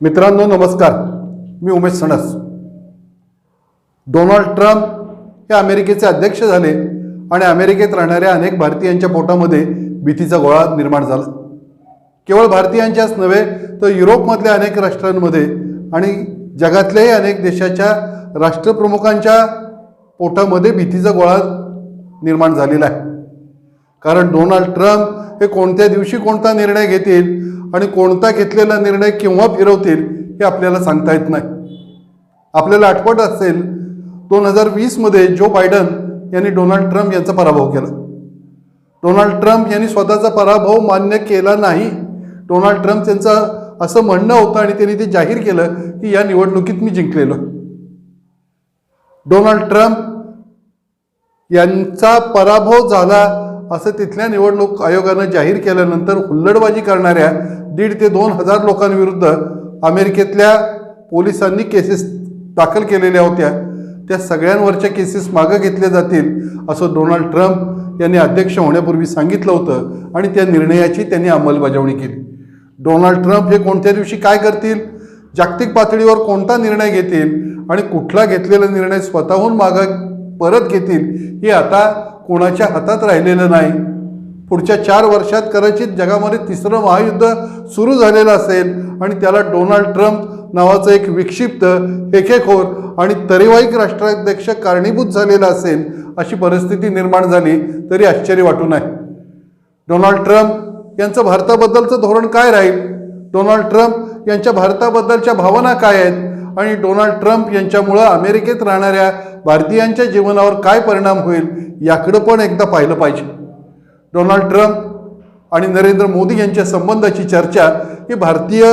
मित्रांनो नमस्कार. मी उमेश सणस. डोनाल्ड ट्रम्प हे अमेरिकेचे अध्यक्ष झाले आणि अमेरिकेत राहणाऱ्या अनेक भारतीयांच्या पोटामध्ये भीतीचा गोळा निर्माण झाला. केवळ भारतीयांच्याच नव्हे तर युरोपमधल्या अनेक राष्ट्रांमध्ये आणि जगातल्याही अनेक देशाच्या राष्ट्रप्रमुखांच्या पोटामध्ये भीतीचा गोळा निर्माण झालेला आहे. कारण डोनाल्ड ट्रम्प हे कोणत्या दिवशी कोणता निर्णय घेतील आणि कोणता घेतलेला निर्णय केव्हा फिरवतील हे आपल्याला सांगता येत नाही. आपल्याला आठवत असेल दोन हजार वीसमध्ये जो बायडन यांनी डोनाल्ड ट्रम्प यांचा पराभव केला. डोनाल्ड ट्रम्प यांनी स्वतःचा पराभव मान्य केला नाही. डोनाल्ड ट्रम्प यांचं असं म्हणणं होतं आणि त्यांनी ते जाहीर केलं की या निवडणुकीत मी जिंकलेलो. डोनाल्ड ट्रम्प यांचा पराभव झाला असं तिथल्या निवडणूक आयोगानं जाहीर केल्यानंतर हुल्लडबाजी करणाऱ्या दीड ते दोन हजार लोकांविरुद्ध अमेरिकेतल्या पोलिसांनी केसेस दाखल केलेल्या होत्या. त्या सगळ्यांवरच्या केसेस मागं घेतल्या जातील असं डोनाल्ड ट्रम्प यांनी अध्यक्ष होण्यापूर्वी सांगितलं होतं आणि त्या निर्णयाची त्यांनी अंमलबजावणी केली. डोनाल्ड ट्रम्प हे कोणत्या दिवशी काय करतील? जागतिक पातळीवर कोणता निर्णय घेतील? आणि कुठला घेतलेला निर्णय स्वतःहून मागं परत घेतील हे आता कोणाच्या हातात राहिलेलं नाही. पुढच्या चार वर्षात कदाचित जगामध्ये तिसरं महायुद्ध सुरू झालेलं असेल आणि त्याला डोनाल्ड ट्रम्प नावाचं एक विक्षिप्त एकेखोर आणि तरेवाईक राष्ट्राध्यक्ष कारणीभूत झालेला असेल अशी परिस्थिती निर्माण झाली तरी आश्चर्य वाटू नये. डोनाल्ड ट्रम्प यांचं भारताबद्दलचं धोरण काय राहील? डोनाल्ड ट्रम्प यांच्या भारताबद्दलच्या भावना काय आहेत? आणि डोनाल्ड ट्रम्प यांच्यामुळं अमेरिकेत राहणाऱ्या भारतीयांच्या जीवनावर काय परिणाम होईल याकडं पण एकदा पाहिलं पाहिजे. डोनाल्ड ट्रम्प आणि नरेंद्र मोदी यांच्या संबंधाची चर्चा ही भारतीय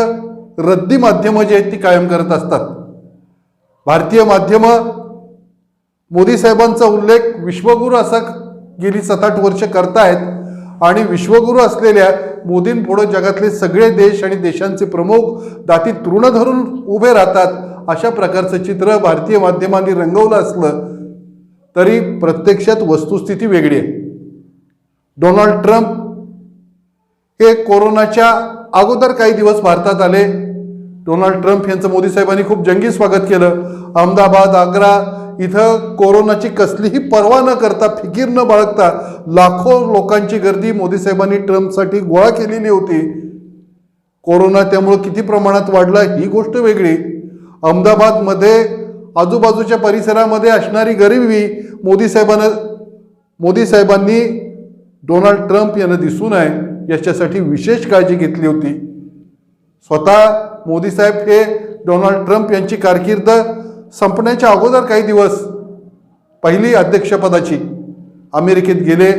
रद्दी माध्यमं जी आहेत ती कायम करत असतात. भारतीय माध्यमं मोदी साहेबांचा उल्लेख विश्वगुरू असा गेली सात आठ वर्ष करतायत आणि विश्वगुरू असलेल्या मोदींपुढं जगातले सगळे देश आणि देशांचे प्रमुख दाती तृण धरून उभे राहतात अशा प्रकारचं चित्र भारतीय माध्यमांनी रंगवलं असलं तरी प्रत्यक्षात वस्तुस्थिती वेगळी आहे. डोनाल्ड ट्रम्प हे कोरोनाच्या अगोदर काही दिवस भारतात आले. डोनाल्ड ट्रम्प यांचं मोदी साहेबांनी खूप जंगी स्वागत केलं. अहमदाबाद आग्रा इथं कोरोनाची कसलीही पर्वा न करता फिकीर न बाळगता लाखो लोकांची गर्दी मोदी साहेबांनी ट्रम्पसाठी गोळा केलेली होती. कोरोना त्यामुळं किती प्रमाणात वाढला ही गोष्ट वेगळी. अहमदाबादमध्ये आजूबाजूच्या परिसरामध्ये असणारी गरिबी मोदी साहेबांना मोदी साहेबांनी डोनाल्ड ट्रम्प यांना दिसू नये याच्यासाठी विशेष काळजी घेतली होती. स्वतः मोदी साहेब हे डोनाल्ड ट्रम्प यांची कारकीर्द संपण्याच्या अगोदर काही दिवस पहिली अध्यक्षपदाची अमेरिकेत गेले.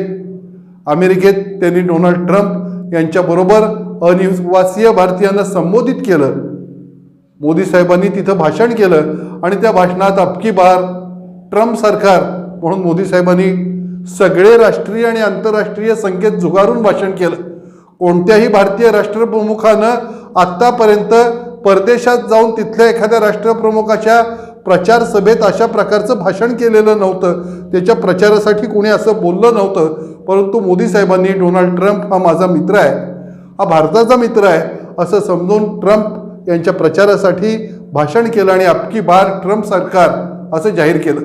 अमेरिकेत त्यांनी डोनाल्ड ट्रम्प यांच्याबरोबर अनिवासीय भारतीयांना संबोधित केलं. मोदी साहेबांनी तिथं भाषण केलं आणि त्या भाषणात अबकी बार ट्रम्प सरकार म्हणून मोदी साहेबांनी सगळे राष्ट्रीय आणि आंतरराष्ट्रीय संकेत झुगारून भाषण केलं. कोणत्याही भारतीय राष्ट्रप्रमुखानं आत्तापर्यंत परदेशात जाऊन तिथल्या एखाद्या राष्ट्रप्रमुखाच्या प्रचार सभेत अशा प्रकारचं भाषण केलेलं नव्हतं. त्याच्या प्रचारासाठी कोणी असं बोललं नव्हतं. परंतु मोदी साहेबांनी डोनाल्ड ट्रम्प हा माझा मित्र आहे. हा भारताचा मित्र आहे असं समजून ट्रम्प यांच्या प्रचारासाठी भाषण केलं आणि अबकी बार ट्रम्प सरकार असं जाहीर केलं.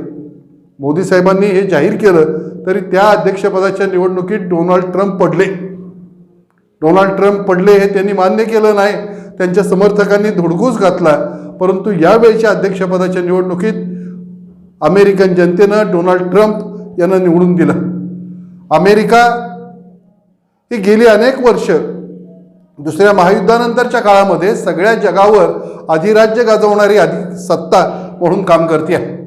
मोदी साहेबांनी हे जाहीर केलं तरी त्या अध्यक्षपदाच्या निवडणुकीत डोनाल्ड ट्रम्प पडले. डोनाल्ड ट्रम्प पडले हे त्यांनी मान्य केलं नाही. त्यांच्या समर्थकांनी धुडगूस घातला. परंतु यावेळच्या अध्यक्षपदाच्या निवडणुकीत अमेरिकन जनतेनं डोनाल्ड ट्रम्प यांना निवडून दिलं. अमेरिका ही गेली अनेक वर्ष दुसऱ्या महायुद्धानंतरच्या काळामध्ये सगळ्या जगावर अधिराज्य गाजवणारी अधि सत्ता म्हणून काम करते. आहे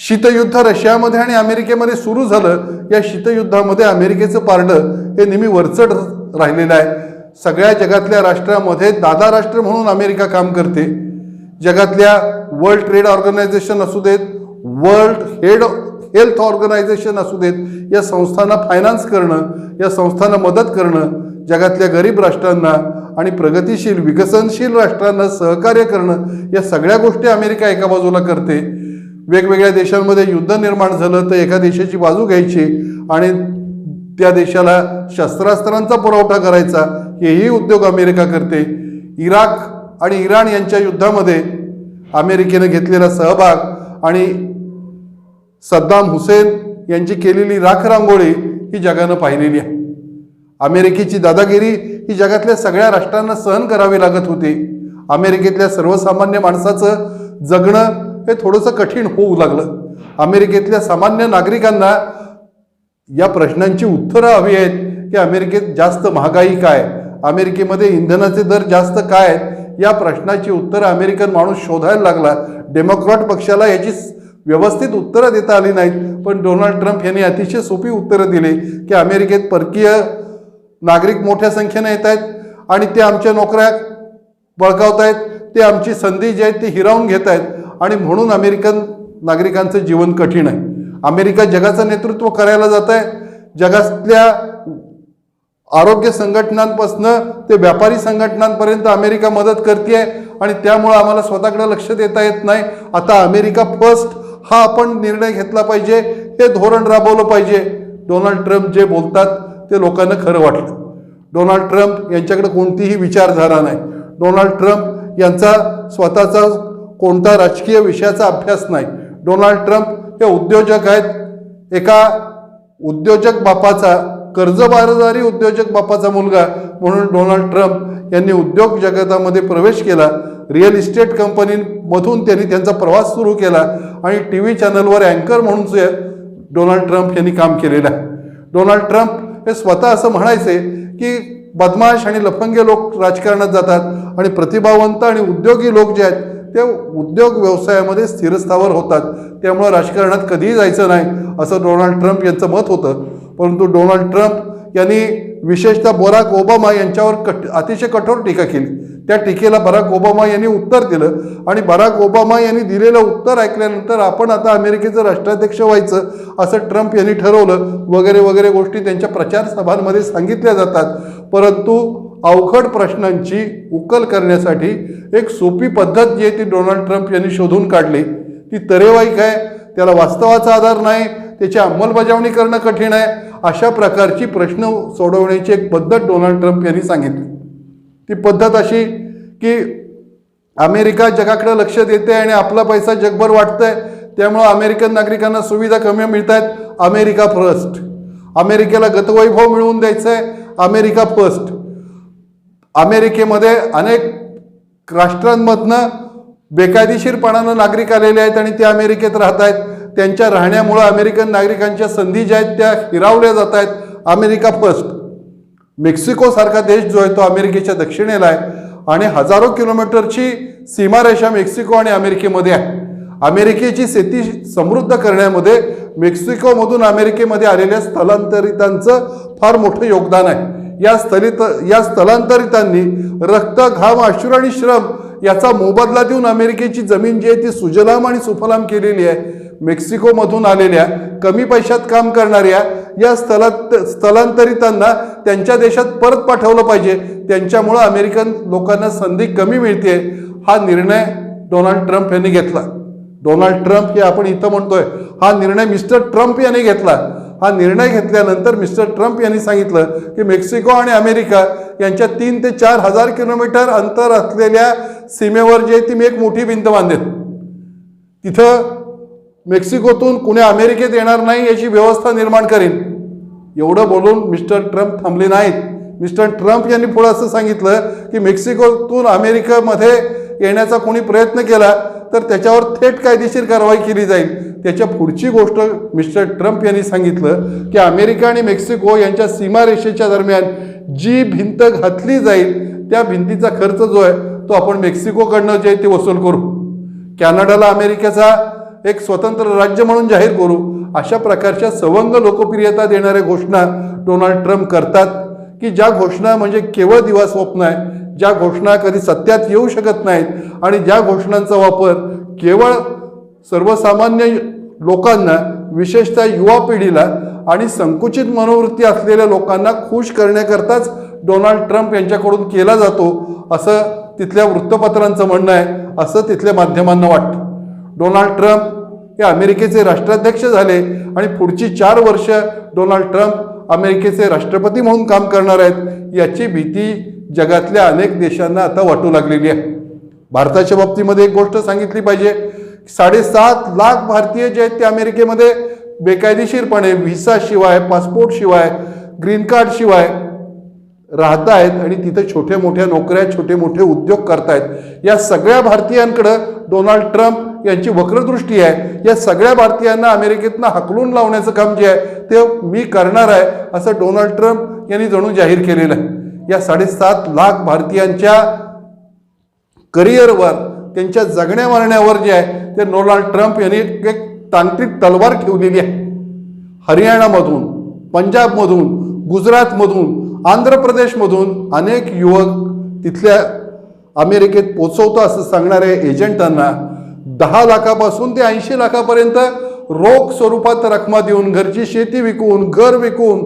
शीतयुद्ध रशियामध्ये आणि अमेरिकेमध्ये सुरू झालं या शीतयुद्धामध्ये अमेरिकेचं पारडं हे नेहमी वरचढ राहिलेलं आहे. सगळ्या जगातल्या राष्ट्रामध्ये दादा राष्ट्र म्हणून अमेरिका काम करते. जगातल्या वर्ल्ड ट्रेड ऑर्गनायझेशन असू देत वर्ल्ड हेड हेल्थ ऑर्गनायझेशन असू देत या संस्थांना फायनान्स करणं या संस्थांना मदत करणं जगातल्या गरीब राष्ट्रांना आणि प्रगतीशील विकसनशील राष्ट्रांना सहकार्य करणं या सगळ्या गोष्टी अमेरिका एका बाजूला करते. वेगवेगळ्या देशांमध्ये युद्ध निर्माण झालं तर एका देशाची बाजू घ्यायची आणि त्या देशाला शस्त्रास्त्रांचा पुरवठा करायचा हेही उद्योग अमेरिका करते. इराक आणि इराण यांच्या युद्धामध्ये अमेरिकेनं घेतलेला सहभाग आणि सद्दाम हुसेन यांची केलेली राख रांगोळी ही जगानं पाहिलेली आहे. अमेरिकेची दादागिरी ही जगातल्या सगळ्या राष्ट्रांना सहन करावी लागत होती. अमेरिकेतल्या सर्वसामान्य माणसाचं जगणं हे थोडंसं कठीण होऊ लागलं. अमेरिकेतल्या सामान्य नागरिकांना या प्रश्नांची उत्तरं हवी आहेत की अमेरिकेत जास्त महागाई काय? अमेरिकेमध्ये इंधनाचे दर जास्त काय आहेत? या प्रश्नाची उत्तरं अमेरिकन माणूस शोधायला लागला. डेमोक्रॅट पक्षाला याची व्यवस्थित उत्तरं देता आली नाहीत. पण डोनाल्ड ट्रम्प यांनी अतिशय सोपी उत्तरं दिली की अमेरिकेत परकीय नागरिक मोठ्या संख्येने येत आहेत आणि ते आमच्या नोकऱ्या बळकावत आहेत ते आमची संधी जी आहे ती हिरावून घेत आहेत आणि म्हणून अमेरिकन नागरिकांचं जीवन कठीण आहे. अमेरिका जगाचं नेतृत्व करायला जात आहे. जगातल्या आरोग्य संघटनांपासनं ते व्यापारी संघटनांपर्यंत अमेरिका मदत करते आणि त्यामुळं आम्हाला स्वतःकडे लक्ष देता येत नाही. आता अमेरिका फर्स्ट हा आपण निर्णय घेतला पाहिजे हे धोरण राबवलं पाहिजे. डोनाल्ड ट्रम्प जे बोलतात ते लोकांना खरं वाटलं. डोनाल्ड ट्रम्प यांच्याकडे कोणतीही विचारधारा नाही. डोनाल्ड ट्रम्प यांचा स्वतःचा कोणता राजकीय विषयाचा अभ्यास नाही. डोनाल्ड ट्रम्प हे उद्योजक आहेत. एका उद्योजक बापाचा कर्जबाजारी उद्योजक बापाचा मुलगा म्हणून डोनाल्ड ट्रम्प यांनी उद्योग जगतामध्ये प्रवेश केला. रिअल इस्टेट कंपनीमधून त्यांनी त्यांचा प्रवास सुरू केला आणि टी व्ही चॅनलवर अँकर म्हणून डोनाल्ड ट्रम्प यांनी काम केलेलं आहे. डोनाल्ड ट्रम्प हे स्वतः असं म्हणायचे की बदमाश आणि लफंगे लोक राजकारणात जातात आणि प्रतिभावंत आणि उद्योगी लोक जे आहेत ते उद्योग व्यवसायामध्ये स्थिरस्थावर होतात. त्यामुळं राजकारणात कधीही जायचं नाही असं डोनाल्ड ट्रम्प यांचं मत होतं. परंतु डोनाल्ड ट्रम्प यांनी विशेषतः बराक ओबामा यांच्यावर कट अतिशय कठोर टीका केली. त्या टीकेला बराक ओबामा यांनी उत्तर दिलं आणि बराक ओबामा यांनी दिलेलं उत्तर ऐकल्यानंतर आपण आता अमेरिकेचं राष्ट्राध्यक्ष व्हायचं असं ट्रम्प यांनी ठरवलं वगैरे वगैरे गोष्टी त्यांच्या प्रचार सभांमध्ये सांगितल्या जातात. परंतु अवघड प्रश्नांची उकल करण्यासाठी एक सोपी पद्धत जी आहे ती डोनाल्ड ट्रम्प यांनी शोधून काढली. ती तरेवाईक आहे त्याला वास्तवाचा आधार नाही त्याची अंमलबजावणी करणं कठीण आहे. अशा प्रकारची प्रश्न सोडवण्याची एक पद्धत डोनाल्ड ट्रम्प यांनी सांगितली. ती पद्धत अशी की अमेरिका जगाकडे लक्ष देते आणि आपला पैसा जगभर वाटतंय. त्यामुळं अमेरिकन नागरिकांना सुविधा कमी मिळत आहेत अमेरिका फर्स्ट अमेरिकेला गतवैभव मिळवून द्यायचं आहे अमेरिका फर्स्ट अमेरिकेमध्ये अनेक राष्ट्रांमधनं बेकायदेशीरपणानं नागरिक आलेले आहेत आणि ते अमेरिकेत राहत आहेत त्यांच्या राहण्यामुळं अमेरिकन नागरिकांच्या संधी ज्या आहेत त्या हिरावल्या जात आहेत. अमेरिका फर्स्ट मेक्सिकोसारखा देश जो आहे तो अमेरिकेच्या दक्षिणेला आहे. आणि हजारो किलोमीटरची सीमारेषा मेक्सिको आणि अमेरिकेमध्ये आहे. अमेरिकेची शेती समृद्ध करण्यामध्ये मेक्सिकोमधून अमेरिकेमध्ये आलेल्या स्थलांतरितांचं फार मोठं योगदान आहे. या स्थलित या स्थलांतरितांनी रक्त घाम अश्रू आणि श्रम याचा मोबदला देऊन अमेरिकेची जमीन जी आहे ती सुजलाम आणि सुफलाम केलेली आहे. मेक्सिकोमधून आलेल्या कमी पैशात काम करणाऱ्या या स्थला स्थलांतरितांना त्यांच्या देशात परत पाठवलं पाहिजे. त्यांच्यामुळं अमेरिकन लोकांना संधी कमी मिळते हा निर्णय डोनाल्ड ट्रम्प यांनी घेतला. डोनाल्ड ट्रम्प हे आपण इथं म्हणतोय. हा निर्णय मिस्टर ट्रम्प यांनी घेतला. हा निर्णय घेतल्यानंतर मिस्टर ट्रम्प यांनी सांगितलं की मेक्सिको आणि अमेरिका यांच्या तीन ते चार हजार किलोमीटर अंतर असलेल्या सीमेवर जे आहे ती मी एक मोठी भिंत बांधेन तिथं मेक्सिकोतून कुणी अमेरिकेत येणार नाही याची व्यवस्था निर्माण करेन. एवढं बोलून मिस्टर ट्रम्प थांबले नाहीत. मिस्टर ट्रम्प यांनी पुढं असं सांगितलं की मेक्सिकोतून अमेरिकेमध्ये येण्याचा कोणी प्रयत्न केला तर त्याच्यावर थेट कायदेशीर कारवाई केली जाईल. त्याच्या पुढची गोष्ट मिस्टर ट्रम्प यांनी सांगितलं की अमेरिका आणि मेक्सिको यांच्या सीमारेषेच्या दरम्यान जी भिंत घातली जाईल त्या भिंतीचा खर्च जो आहे तो आपण मेक्सिकोकडनं जे आहे ते वसूल करू. कॅनडाला अमेरिकेचा एक स्वतंत्र राज्य म्हणून जाहीर करू. अशा प्रकारच्या सवंग लोकप्रियता देणाऱ्या घोषणा डोनाल्ड ट्रम्प करतात की ज्या घोषणा म्हणजे केवळ दिवा स्वप्न आहे ज्या घोषणा कधी सत्यात येऊ शकत नाहीत आणि ज्या घोषणांचा वापर केवळ सर्वसामान्य लोकांना विशेषतः युवा पिढीला आणि संकुचित मनोवृत्ती असलेल्या लोकांना खुश करण्याकरताच डोनाल्ड ट्रम्प यांच्याकडून केला जातो असं तिथल्या वृत्तपत्रांचं म्हणणं आहे असं तिथल्या माध्यमांना वाटतं. डोनाल्ड ट्रम्प हे अमेरिकेचे राष्ट्राध्यक्ष झाले आणि पुढची चार वर्ष डोनाल्ड ट्रम्प अमेरिकेचे राष्ट्रपती म्हणून काम करणार आहेत याची भीती जगातल्या अनेक देशांना आता वाटू लागलेली आहे. भारताच्या बाबतीमध्ये एक गोष्ट सांगितली पाहिजे साडेसात लाख भारतीय जे आहेत ते अमेरिकेमध्ये बेकायदेशीरपणे व्हिसाशिवाय पासपोर्टशिवाय ग्रीन कार्डशिवाय राहत आहेत आणि तिथे छोट्या मोठ्या नोकऱ्या छोटे मोठे उद्योग करतायत. या सगळ्या भारतीयांकडं डोनाल्ड ट्रम्प यांची वक्रदृष्टी आहे. या सगळ्या भारतीयांना अमेरिकेतनं हकलून लावण्याचं काम जे आहे ते मी करणार आहे असं डोनाल्ड ट्रम्प यांनी जणू जाहीर केलेलं आहे. या साडेसात लाख भारतीयांच्या करिअरवर त्यांच्या जगण्या मरण्यावर जे आहे ते डोनाल्ड ट्रम्प यांनी एक एक तांत्रिक तलवार ठेवलेली आहे. हरियाणामधून पंजाबमधून गुजरातमधून आंध्र प्रदेशमधून अनेक युवक तिथल्या अमेरिकेत पोचवतो असं सांगणाऱ्या एजंटांना दहा लाखापासून ते ऐंशी लाखापर्यंत रोख स्वरूपात रकमा देऊन घरची शेती विकून घर विकून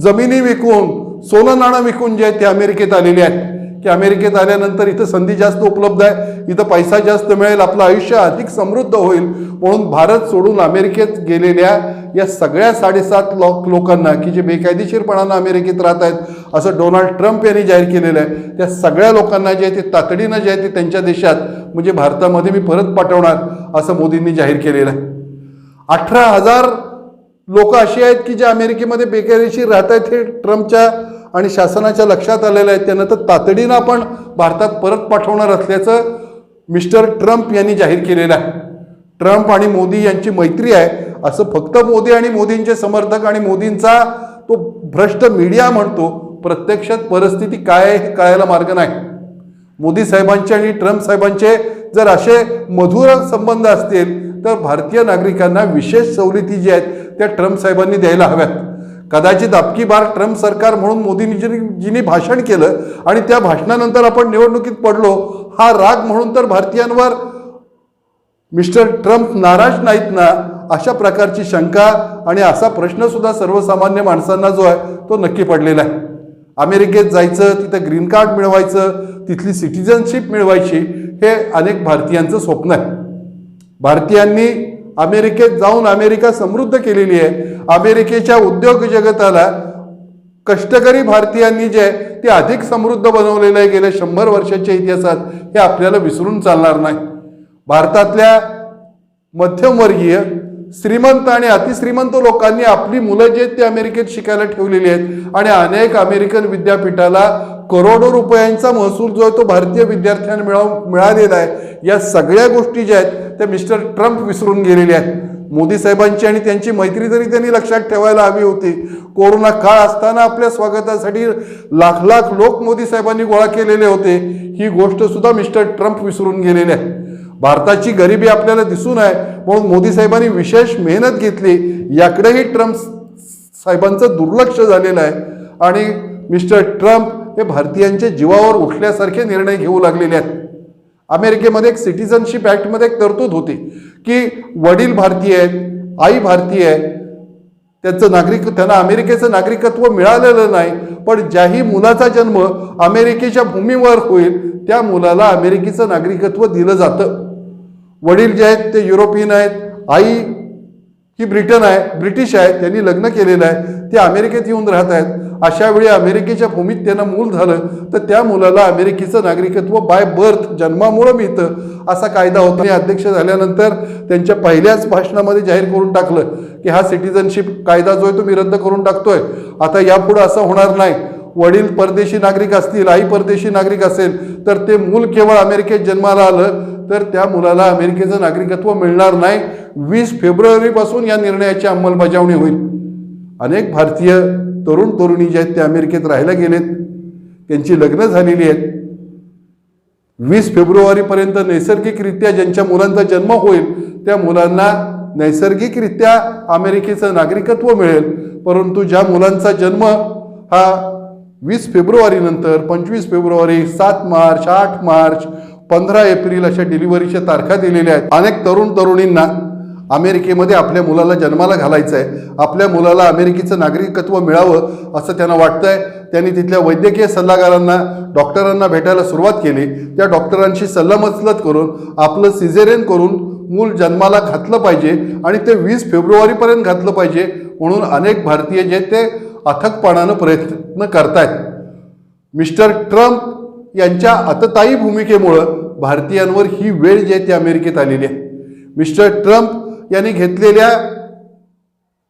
जमिनी विकून सोनं नाणं विकून जे आहेत ते अमेरिकेत आलेले आहेत. की अमेरिकेत आल्यानंतर इथं संधी जास्त उपलब्ध आहे इथं पैसा जास्त मिळेल आपलं आयुष्य अधिक समृद्ध होईल. म्हणून भारत सोडून अमेरिकेत गेलेल्या या सगळ्या साडेसात लोक लोकांना की जे बेकायदेशीरपणानं अमेरिकेत राहत आहेत असं डोनाल्ड ट्रम्प यांनी जाहीर केलेलं आहे. त्या सगळ्या लोकांना जे आहे ते तातडीनं जे आहे ते त्यांच्या देशात म्हणजे भारतामध्ये मी परत पाठवणार असं मोदींनी जाहीर केलेलं आहे. अठरा हजार लोक अशी आहेत की जे अमेरिकेमध्ये बेकायदेशीर राहत आहेत हे ट्रम्पच्या आणि शासनाच्या लक्षात आलेलं आहे त्यानं तर तातडीनं आपण भारतात परत पाठवणार असल्याचं मिस्टर ट्रम्प यांनी जाहीर केलेलं आहे. ट्रम्प आणि मोदी यांची मैत्री आहे. असं फक्त मोदी आणि मोदींचे समर्थक आणि मोदींचा तो भ्रष्ट मीडिया म्हणतो प्रत्यक्षात परिस्थिती काय आहे हे कळायला मार्ग नाही. मोदी साहेबांचे आणि ट्रम्प साहेबांचे जर असे मधुर संबंध असतील तर भारतीय नागरिकांना विशेष सवलती जी आहेत त्या ट्रम्प साहेबांनी द्यायला हव्यात. कदाचित अबकी बार ट्रम्प सरकार म्हणून मोदींनी जिनी भाषण केलं आणि त्या भाषणानंतर आपण निवडणुकीत पडलो हा राग म्हणून तर भारतीयांवर मिस्टर ट्रम्प नाराज नाहीत ना अशा प्रकारची शंका आणि असा प्रश्नसुद्धा सर्वसामान्य माणसांना जो आहे तो नक्की पडलेला आहे. अमेरिकेत जायचं तिथं ग्रीन कार्ड मिळवायचं तिथली सिटिझनशिप मिळवायची हे अनेक भारतीयांचं स्वप्न आहे. भारतीयांनी अमेरिकेत जाऊन अमेरिका समृद्ध केलेली आहे. अमेरिकेच्या उद्योग जगताला कष्टकरी भारतीयांनी जे आहे ते अधिक समृद्ध बनवलेलं आहे गेल्या शंभर वर्षाच्या इतिहासात हे आपल्याला विसरून चालणार नाही. भारतातल्या मध्यमवर्गीय श्रीमंत आणि अतिश्रीमंत लोकांनी आपली मुलं जे आहेत ते अमेरिकेत शिकायला ठेवलेली आहेत. आणि अनेक अमेरिकन विद्यापीठाला करोडो रुपयांचा महसूल जो आहे तो भारतीय विद्यार्थ्यांना मिळव मिळालेला आहे. या सगळ्या गोष्टी ज्या आहेत त्या मिस्टर ट्रम्प विसरून गेलेल्या आहेत. मोदी साहेबांची आणि त्यांची मैत्री तरी त्यांनी लक्षात ठेवायला हवी होती कोरोना काळ असताना आपल्या स्वागतासाठी लाख लाख लोक मोदी साहेबांनी गोळा केलेले होते. ही गोष्ट सुद्धा मिस्टर ट्रम्प विसरून गेलेले आहे भारताची गरिबी आपल्याला दिसून आहे. म्हणून मोदी साहेबांनी विशेष मेहनत घेतली. याकडेही ट्रम्प साहेबांचं दुर्लक्ष झालेलं आहे. आणि मिस्टर ट्रम्प हे भारतीयांच्या जीवावर उठल्यासारखे निर्णय घेऊ लागलेले आहेत. अमेरिकेमध्ये एक सिटिझनशिप ॲक्टमध्ये एक तरतूद होती की वडील भारतीय आहेत आई भारतीय आहे. त्यांचं नागरिक त्यांना अमेरिकेचं नागरिकत्व मिळालेलं नाही. पण ज्याही मुलाचा जन्म अमेरिकेच्या भूमीवर होईल त्या मुलाला अमेरिकेचं नागरिकत्व दिलं जातं. वडील जे आहेत ते युरोपियन आहेत आई ही ब्रिटन आहे ब्रिटिश आहे त्यांनी लग्न केलेलं आहे ते अमेरिकेत येऊन राहत आहेत. अशा वेळी अमेरिकेच्या भूमीत त्यांना मूल झालं तर त्या मुलाला अमेरिकेचं नागरिकत्व बाय बर्थ जन्मामुळं मिळतं असा कायदा होता. आणि अध्यक्ष झाल्यानंतर त्यांच्या पहिल्याच भाषणामध्ये जाहीर करून टाकलं की हा सिटिझनशिप कायदा जो आहे तो मी रद्द करून टाकतोय. आता यापुढं असं होणार नाही. वडील परदेशी नागरिक असतील आई परदेशी नागरिक असेल तर ते मूल केवळ अमेरिकेत जन्माला आलं तर त्या मुलाला अमेरिकेचं नागरिकत्व मिळणार नाही. वीस फेब्रुवारीपासून या निर्णयाची अंमलबजावणी होईल. अनेक भारतीय तरुण तरुणी जे आहेत ते अमेरिकेत राहायला गेलेत. त्यांची लग्न झालेली आहेत. वीस फेब्रुवारीपर्यंत नैसर्गिकरित्या ज्यांच्या मुलांचा जन्म होईल त्या मुलांना नैसर्गिकरित्या अमेरिकेचं नागरिकत्व मिळेल. परंतु ज्या मुलांचा जन्म हा वीस फेब्रुवारीनंतर पंचवीस फेब्रुवारी सात मार्च आठ मार्च पंधरा एप्रिल अशा डिलिव्हरीच्या तारखा दिलेल्या आहेत. अनेक तरुण तरुणींना अमेरिकेमध्ये आपल्या मुलाला जन्माला घालायचं आहे. आपल्या मुलाला अमेरिकेचं नागरिकत्व मिळावं असं त्यांना वाटतं आहे त्यांनी तिथल्या वैद्यकीय सल्लागारांना डॉक्टरांना भेटायला सुरुवात केली. त्या डॉक्टरांशी सल्लामसलत करून आपलं सिझेरियन करून मूल जन्माला घातलं पाहिजे आणि ते वीस फेब्रुवारीपर्यंत घातलं पाहिजे म्हणून अनेक भारतीय जे ते अथकपणानं प्रयत्न करतायत. मिस्टर ट्रम्प यांच्या अतताई भूमिकेमुळं भारतीयांवर ही वेळ जी आहे ती अमेरिकेत आलेली आहे. मिस्टर ट्रम्प यांनी घेतलेल्या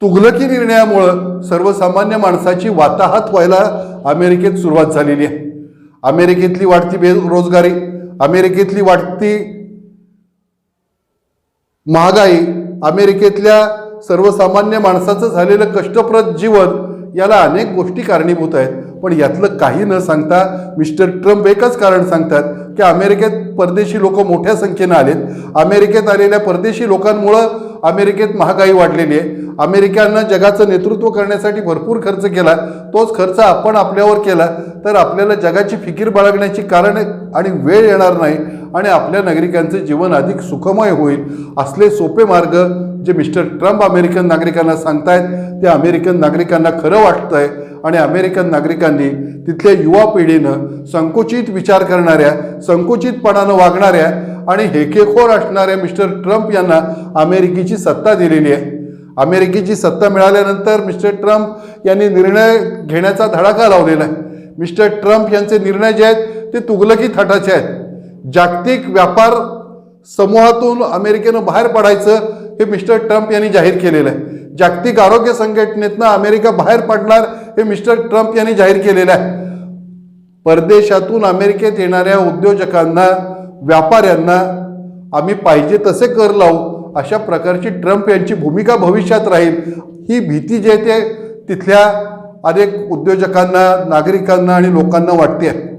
तुघलकी निर्णयामुळं सर्वसामान्य माणसाची वाताहात व्हायला अमेरिकेत सुरुवात झालेली आहे. अमेरिकेतली वाढती बेरोजगारी अमेरिकेतली वाढती महागाई अमेरिकेतल्या सर्वसामान्य माणसाचं झालेलं कष्टप्रद जीवन याला अनेक गोष्टी कारणीभूत आहेत. पण यातलं काही न सांगता मिस्टर ट्रम्प एकच कारण सांगतात की अमेरिकेत परदेशी लोक मोठ्या संख्येनं आलेत. अमेरिकेत आलेल्या परदेशी लोकांमुळं अमेरिकेत महागाई वाढलेली आहे. अमेरिकानं जगाचं नेतृत्व करण्यासाठी भरपूर खर्च केला. तोच खर्च आपण आपल्यावर केला. तर आपल्याला जगाची फिकीर बाळगण्याची कारण आणि वेळ येणार नाही आणि आपल्या नागरिकांचं जीवन अधिक सुखमय होईल. असले सोपे मार्ग जे मिस्टर ट्रम्प अमेरिकन नागरिकांना सांगतायत ते अमेरिकन नागरिकांना खरं वाटतं आहे आणि अमेरिकन नागरिकांनी तिथल्या युवा पिढीनं संकुचित विचार करणाऱ्या संकुचितपणानं वागणाऱ्या आणि हेकेखोर असणाऱ्या मिस्टर ट्रम्प यांना अमेरिकेची सत्ता दिलेली आहे. अमेरिकेची सत्ता मिळाल्यानंतर मिस्टर ट्रम्प यांनी निर्णय घेण्याचा धडाका लावलेला आहे. मिस्टर ट्रम्प यांचे निर्णय जे आहेत ते तुगलकी थाटाचे आहेत. जागतिक व्यापार समूहातून अमेरिकेनं बाहेर पडायचं हे मिस्टर ट्रम्प यांनी जाहीर केलेलं आहे. जागतिक आरोग्य संघटनेतनं अमेरिका बाहेर पडणार हे मिस्टर ट्रम्प यांनी जाहीर केलेलं आहे. परदेशातून अमेरिकेत येणाऱ्या उद्योजकांना व्यापाऱ्यांना आम्ही पाहिजे तसे कर लावू अशा प्रकारची ट्रम्प यांची भूमिका भविष्यात राहील. ही भीती जी आहे ते तिथल्या अनेक उद्योजकांना नागरिकांना आणि लोकांना वाटते. आहे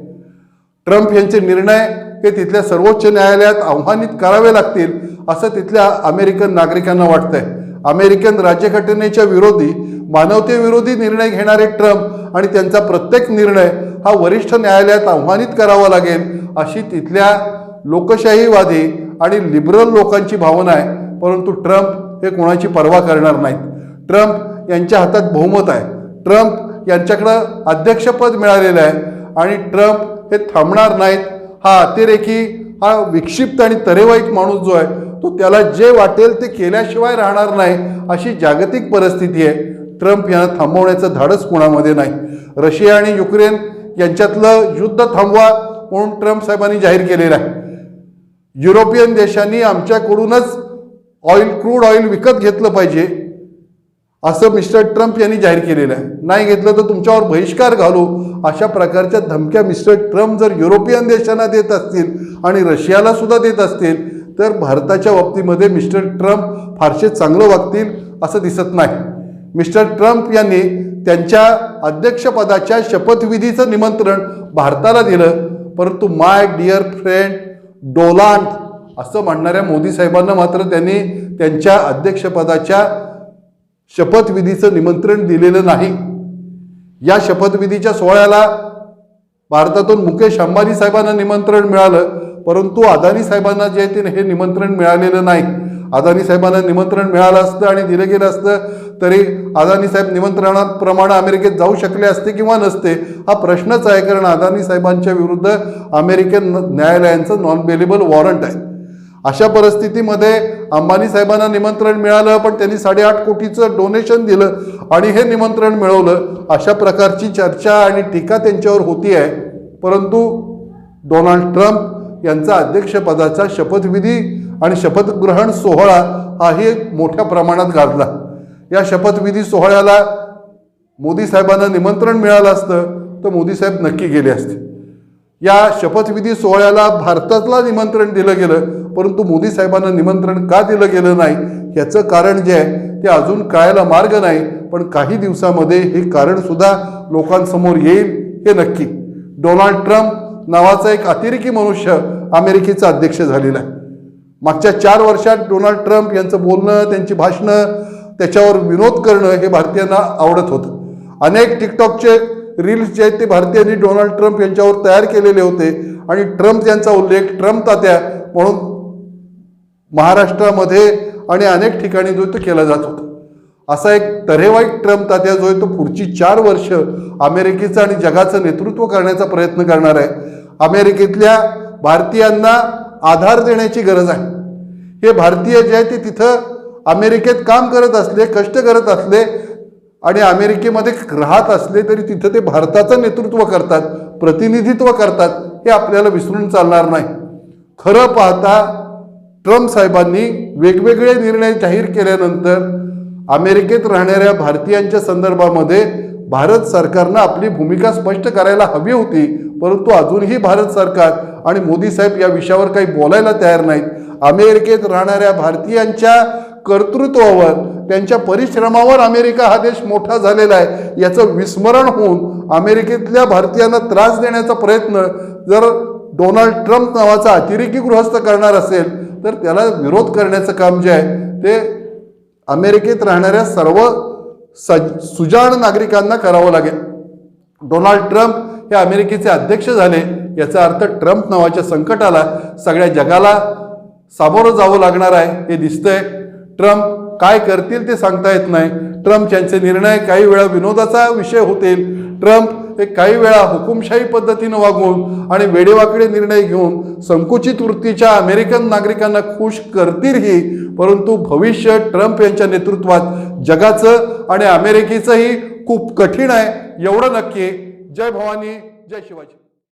ट्रम्प यांचे निर्णय हे तिथल्या सर्वोच्च न्यायालयात आव्हानित करावे लागतील. असं तिथल्या अमेरिकन नागरिकांना वाटतंय. अमेरिकन राज्यघटनेच्या विरोधी मानवतेविरोधी निर्णय घेणारे ट्रम्प आणि त्यांचा प्रत्येक निर्णय हा वरिष्ठ न्यायालयात आव्हानित करावा लागेल अशी तिथल्या लोकशाहीवादी आणि लिबरल लोकांची भावना आहे. परंतु ट्रम्प हे कोणाची पर्वा करणार नाहीत. ट्रम्प यांच्या हातात बहुमत आहे. ट्रम्प यांच्याकडं अध्यक्षपद मिळालेलं आहे आणि ट्रम्प हे थांबणार नाहीत. हा अतिरेकी हा विक्षिप्त आणि तरेवाईक माणूस जो आहे तो त्याला जे वाटेल ते केल्याशिवाय राहणार नाही अशी जागतिक परिस्थिती आहे. ट्रम्प यांना थांबवण्याचं धाडस कोणामध्ये नाही. रशिया आणि युक्रेन यांच्यातलं युद्ध थांबवा म्हणून ट्रम्प साहेबांनी जाहीर केलेलं आहे. युरोपियन देशांनी आमच्याकडूनच ऑइल क्रूड ऑइल विकत घेतलं पाहिजे असं मिस्टर ट्रम्प यांनी जाहीर केलेलं आहे. नाही घेतलं तर तुमच्यावर बहिष्कार घालू. अशा प्रकारच्या धमक्या मिस्टर ट्रम्प जर युरोपियन देशांना देत असतील आणि रशियाला सुद्धा देत असतील तर भारताच्या बाबतीमध्ये मिस्टर ट्रम्प फारसे चांगलं वागतील असं दिसत नाही. मिस्टर ट्रम्प यांनी त्यांच्या अध्यक्षपदाच्या शपथविधीचं निमंत्रण भारताला दिलं परंतु माय डिअर फ्रेंड डोलांड असं म्हणणाऱ्या मोदी साहेबांना मात्र त्यांनी त्यांच्या अध्यक्षपदाच्या शपथविधीचं निमंत्रण दिलेलं नाही. या शपथविधीच्या सोहळ्याला भारतातून मुकेश अंबानी साहेबांना निमंत्रण मिळालं परंतु अदानी साहेबांना जे आहे ते हे निमंत्रण मिळालेलं नाही. अदानी साहेबांना निमंत्रण मिळालं असतं आणि दिलं गेलं असतं तरी अदानी साहेब निमंत्रणाप्रमाणे अमेरिकेत जाऊ शकले असते किंवा नसते हा प्रश्नच आहे. कारण अदानी साहेबांच्या विरुद्ध अमेरिकन न्यायालयांचं नॉन बेलेबल वॉरंट आहे. अशा परिस्थितीमध्ये अंबानी साहेबांना निमंत्रण मिळालं पण त्यांनी साडेआठ कोटीचं डोनेशन दिलं आणि हे निमंत्रण मिळवलं अशा प्रकारची चर्चा आणि टीका त्यांच्यावर होती आहे परंतु डोनाल्ड ट्रम्प यांचा अध्यक्षपदाचा शपथविधी आणि शपथग्रहण सोहळा हाही मोठ्या प्रमाणात गाजला. या शपथविधी सोहळ्याला मोदी साहेबांना निमंत्रण मिळालं असतं तर मोदी साहेब नक्की गेले असते. या शपथविधी सोहळ्याला भारतातला निमंत्रण दिलं गेलं परंतु मोदी साहेबांना निमंत्रण का दिलं गेलं नाही याचं कारण जे आहे ते अजून कळायला मार्ग नाही पण काही दिवसामध्ये हे कारणसुद्धा लोकांसमोर येईल हे नक्की. डोनाल्ड ट्रम्प नावाचा एक अतिरेकी मनुष्य अमेरिकेचा अध्यक्ष झालेला आहे. मागच्या चार वर्षात डोनाल्ड ट्रम्प यांचं बोलणं त्यांची भाषणं त्याच्यावर विनोद करणं हे भारतीयांना आवडत होतं. अनेक टिकटॉकचे रील्स जे आहेत ते भारतीयांनी डोनाल्ड ट्रम्प यांच्यावर तयार केलेले होते आणि ट्रम्प यांचा उल्लेख ट्रम्प तात्या म्हणून महाराष्ट्रामध्ये आणि अनेक ठिकाणी जो तो केला जात होता. असा एक तरेवाईट ट्रम्प तात्या जो आहे तो पुढची चार वर्ष अमेरिकेचं आणि जगाचं नेतृत्व करण्याचा प्रयत्न करणार आहे. अमेरिकेतल्या भारतीयांना आधार देण्याची गरज आहे. हे भारतीय जे आहे ते तिथं अमेरिकेत काम करत असले कष्ट करत असले आणि अमेरिकेमध्ये राहत असले तरी तिथं ते भारताचं नेतृत्व करतात प्रतिनिधित्व करतात हे आपल्याला विसरून चालणार नाही. खरं पाहता ट्रम्प साहेबांनी वेगवेगळे निर्णय जाहीर केल्यानंतर अमेरिकेत राहणाऱ्या भारतीयांच्या संदर्भामध्ये भारत सरकारनं आपली भूमिका स्पष्ट करायला हवी होती परंतु अजूनही भारत सरकार आणि मोदी साहेब या विषयावर काही बोलायला तयार नाहीत. अमेरिकेत राहणाऱ्या भारतीयांच्या कर्तृत्वावर त्यांच्या परिश्रमावर अमेरिका हा देश मोठा झालेला आहे याचं विस्मरण होऊन अमेरिकेतल्या भारतीयांना त्रास देण्याचा प्रयत्न जर डोनाल्ड ट्रम्प नावाचा अतिरेकी गृहस्थ करणार असेल तर त्याला विरोध करण्याचं काम जे आहे ते अमेरिकेत राहणाऱ्या सर्व सज सुजाण नागरिकांना करावं लागेल. डोनाल्ड ट्रम्प हे अमेरिकेचे अध्यक्ष झाले. याचा अर्थ ट्रम्प नावाच्या संकटाला सगळ्या जगाला सामोरं जावं लागणार आहे हे दिसतंय. ट्रम्प काय करतील ते सांगता येत नाही. ट्रम्प यांचे निर्णय काही वेळा विनोदाचा विषय होतील. ट्रम्प हे काही वेळा हुकुमशाही पद्धतीनं वागून आणि वेडेवाकडे निर्णय घेऊन संकुचित वृत्तीच्या अमेरिकन नागरिकांना खुश करतीलही. परंतु भविष्य ट्रम्प यांच्या नेतृत्वात जगाचं आणि अमेरिकेचंही खूप कठीण आहे. एवढं नक्की. जय भवानी जय शिवाजी.